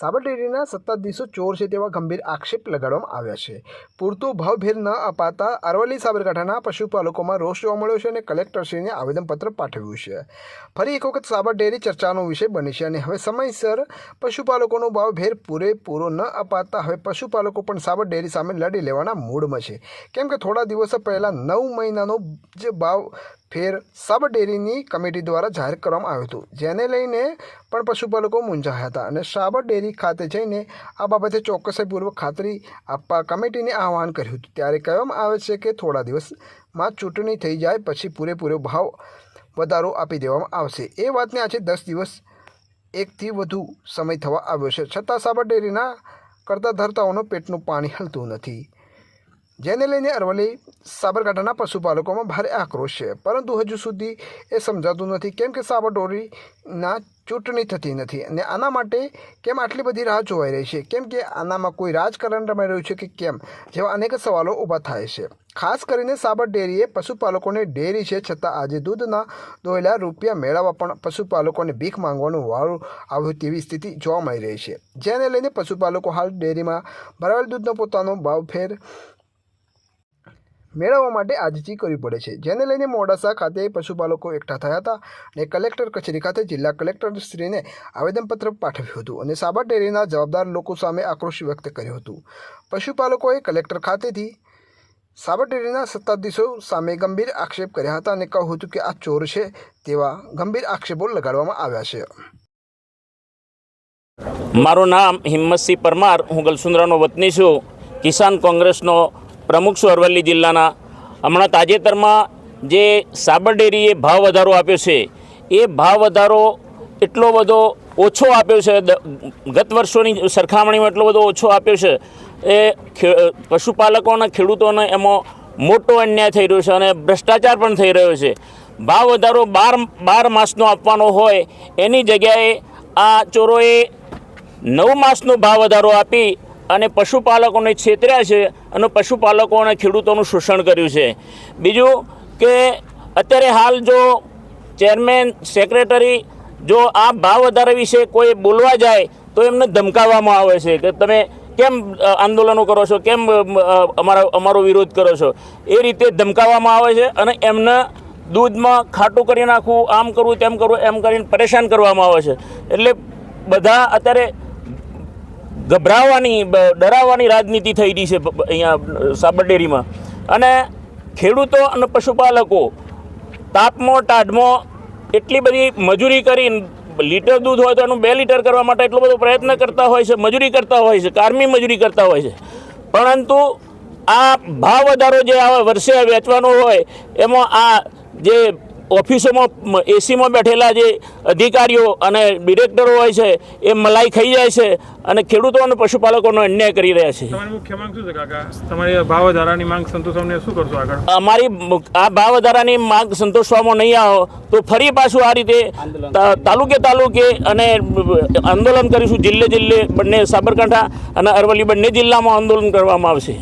સાબરડેરીના સત્તાધીશો ચોર છે તેવા ગંભીર આક્ષેપ લગાડવામાં આવ્યા છે. પૂરતો ભાવભેર ન અપાતા અરવલ્લી સાબરકાંઠાના પશુપાલકોમાં રોષ જોવા મળ્યો છે અને કલેક્ટરશ્રીને આવેદનપત્ર પાઠવ્યું છે. ફરી એક વખત સાબરડેરી ચર્ચાનો વિષય બની છે અને હવે સમયસર પશુપાલકોનો ભાવભેર પૂરેપૂરો ન અપાતા હવે પશુપાલકો પણ સાબરડેરી સામે લડી લેવાના મૂડમાં છે. કેમ કે થોડા દિવસો પહેલાં નવ મહિનાનો જે ભાવ ફેર સાબર ડેરીની કમિટી દ્વારા જાહેર કરવામાં આવ્યું હતું. જેને લઈને પણ પશુપાલકો મૂંઝાયા હતા અને સાબર ડેરી ખાતે જઈને આ બાબતે ચોકસાઈપૂર્વક ખાતરી આપવા કમિટીને આહવાન કર્યું હતું. ત્યારે કહેવામાં આવે છે કે થોડા દિવસમાં ચૂંટણી થઈ જાય પછી પૂરેપૂરો ભાવ વધારો આપી દેવામાં આવશે. એ વાતને આજે દસ દિવસ એકથી વધુ સમય થવા આવ્યો છે. છતાં સાબર ડેરીના કરતા ધરતાઓનું પેટનું પાણી હલતું નથી. જેને લઈને અરવલ્લી સાબરકાંઠાના પશુપાલકોમાં ભારે આક્રોશ છે. પરંતુ હજુ સુધી એ સમજાતું નથી કેમ કે સાબરડોરીના ચૂંટણી થતી નથી અને આના માટે કેમ આટલી બધી રાહ જોવાઈ રહી છે? કેમ કે આનામાં કોઈ રાજકારણ રમાઈ રહ્યું છે કે કેમ? જેવા અનેક સવાલો ઊભા થાય છે. ખાસ કરીને સાબર ડેરીએ પશુપાલકોને ડેરી છે છતાં આજે દૂધના દોયેલા રૂપિયા મેળવવા પણ પશુપાલકોને ભીખ માંગવાનું વાળું આવ્યું તેવી સ્થિતિ જોવા મળી રહી છે. જેને લઈને પશુપાલકો હાલ ડેરીમાં ભરાયેલ દૂધનો પોતાનો ભાવ ફેર મેળવવા માટે આજથી કરવી પડે છે. જેને લઈને મોડાસા ખાતે પશુપાલકો એકઠા થયા હતા અને કલેક્ટર કચેરી ખાતે જિલ્લા કલેક્ટરશ્રીને આવેદનપત્ર પાઠવ્યું હતું અને સાબર ડેરીના જવાબદાર લોકો સામે આક્રોશ વ્યક્ત કર્યો હતું. પશુપાલકોએ કલેક્ટર ખાતેથી સાબર ડેરીના સત્તાધીશો સામે ગંભીર આક્ષેપ કર્યા હતા અને કહ્યું હતું કે આ ચોર છે તેવા ગંભીર આક્ષેપો લગાડવામાં આવ્યા છે. મારું નામ હિંમતસિંહ પરમાર, હું ગલસુંદરાનો વતની છું. કિસાન કોંગ્રેસનો પ્રમુખ છું અરવલ્લી જિલ્લાના. હમણાં તાજેતરમાં જે સાબર ડેરીએ ભાવ વધારો આપ્યો છે, એ ભાવ વધારો એટલો બધો ઓછો આપ્યો છે ગત વર્ષોની સરખામણીમાં એટલો બધો ઓછો આપ્યો છે, એ પશુપાલકોના, ખેડૂતોને એમાં મોટો અન્યાય થઈ રહ્યો છે અને ભ્રષ્ટાચાર પણ થઈ રહ્યો છે. ભાવ વધારો બાર બાર માસનો આપવાનો હોય, એની જગ્યાએ આ ચોરોએ નવ માસનો ભાવ વધારો આપી અને પશુપાલકોને છેતર્યા છે અને પશુપાલકો અને ખેડૂતોનું શોષણ કર્યું છે. બીજું કે અત્યારે હાલ જો ચેરમેન, સેક્રેટરી જો આ ભાવ વધારા વિશે કોઈ બોલવા જાય તો એમને ધમકાવવામાં આવે છે કે તમે કેમ આંદોલનો કરો છો? કેમ અમારા, અમારો વિરોધ કરો છો? એ રીતે ધમકાવવામાં આવે છે અને એમને દૂધમાં ખાટું કરી નાખવું, આમ કરવું, તેમ કરવું, એમ કરીને પરેશાન કરવામાં આવે છે. એટલે બધા અત્યારે ગભરાવાની ડરાવવાની રાજનીતિ થઈ રહી છે અહીંયા સાબરડેરીમાં. અને ખેડૂતો અને પશુપાલકો તાપમો, ટાઢમો એટલી બધી મજૂરી કરી, લીટર દૂધ હોય તો એનું બે લીટર કરવા માટે એટલો બધો પ્રયત્ન કરતા હોય છે, મજૂરી કરતા હોય છે, કારમી મજૂરી કરતા હોય છે. પરંતુ આ ભાવ વધારો જે આ વર્ષે વેચવાનો હોય, એમાં આ જે ઓફિસોમાં એસીમાં બેઠેલા જે અધિકારીઓ અને ડિરેક્ટરો હોય છે એ મલાઈ ખાઈ જાય છે અને ખેડૂતો અને પશુપાલકોનો અન્યાય કરી રહ્યા છે. તમારી મુખ્ય માંગ શું છે કાકા? તમારી ભાવ વધારાની માંગ સંતોષવાની શું કરશો આગળ? અમારી આ ભાવ વધારાની માંગ સંતોષવામાં નહીં આવો તો ફરી પાછું આ રીતે તાલુકે તાલુકે અને આંદોલન કરીશું. જિલ્લે જિલ્લે બંને સાબરકાંઠા અને અરવલ્લી બંને જિલ્લામાં આંદોલન કરવામાં આવશે.